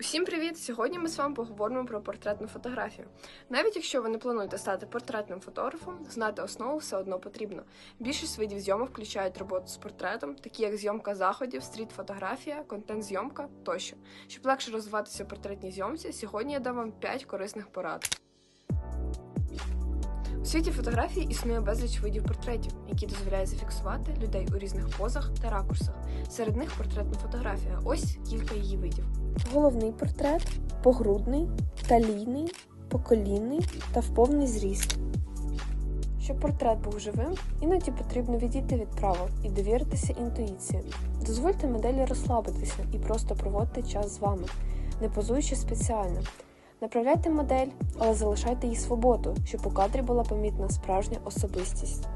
Усім привіт! Сьогодні ми з вами поговоримо про портретну фотографію. Навіть якщо ви не плануєте стати портретним фотографом, знати основу все одно потрібно. Більшість видів зйомок включають роботу з портретом, такі як зйомка заходів, стріт-фотографія, контент-зйомка тощо. Щоб легше розвиватися в портретній зйомці, сьогодні я дам вам 5 корисних порад. Світі фотографії існує безліч видів портретів, які дозволяють зафіксувати людей у різних позах та ракурсах. Серед них портретна фотографія. Ось кілька її видів. Головний портрет, погрудний, талійний, поколінний та в повний зріст. Щоб портрет був живим, іноді потрібно відійти від правил і довіритися інтуїції. Дозвольте моделі розслабитися і просто проводити час з вами, не позуючи спеціально. Направляйте модель, але залишайте їй свободу, щоб у кадрі була помітна справжня особистість.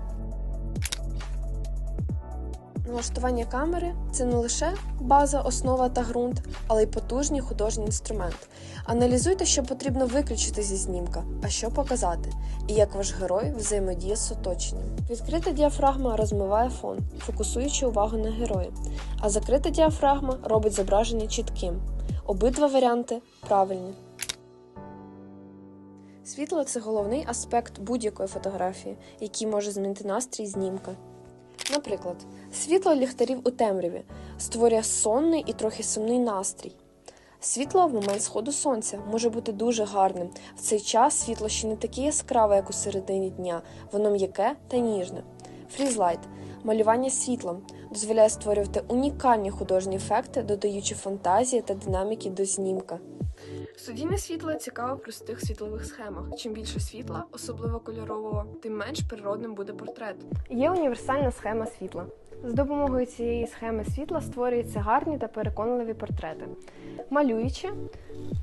Налаштування камери це не лише база, основа та ґрунт, але й потужний художній інструмент. Аналізуйте, що потрібно виключити зі знімка, а що показати, і як ваш герой взаємодіє з оточенням. Відкрита діафрагма розмиває фон, фокусуючи увагу на герої, а закрита діафрагма робить зображення чітким. Обидва варіанти правильні. Світло це головний аспект будь-якої фотографії, який може змінити настрій знімка. Наприклад, світло ліхтарів у темряві створює сонний і трохи сумний настрій. Світло в момент сходу сонця може бути дуже гарним. В цей час світло ще не таке яскраве, як у середині дня, воно м'яке та ніжне. Фрізлайт малювання світлом дозволяє створювати унікальні художні ефекти, додаючи фантазії та динаміки до знімка. Студійне світло цікаво в простих світлових схемах. Чим більше світла, особливо кольорового, тим менш природним буде портрет. Є універсальна схема світла. З допомогою цієї схеми світла створюються гарні та переконливі портрети, малюючи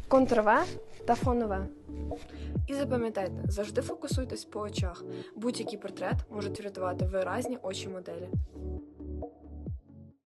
контрове та фонове. І запам'ятайте, завжди фокусуйтесь по очах. Будь-який портрет можуть врятувати виразні очі моделі.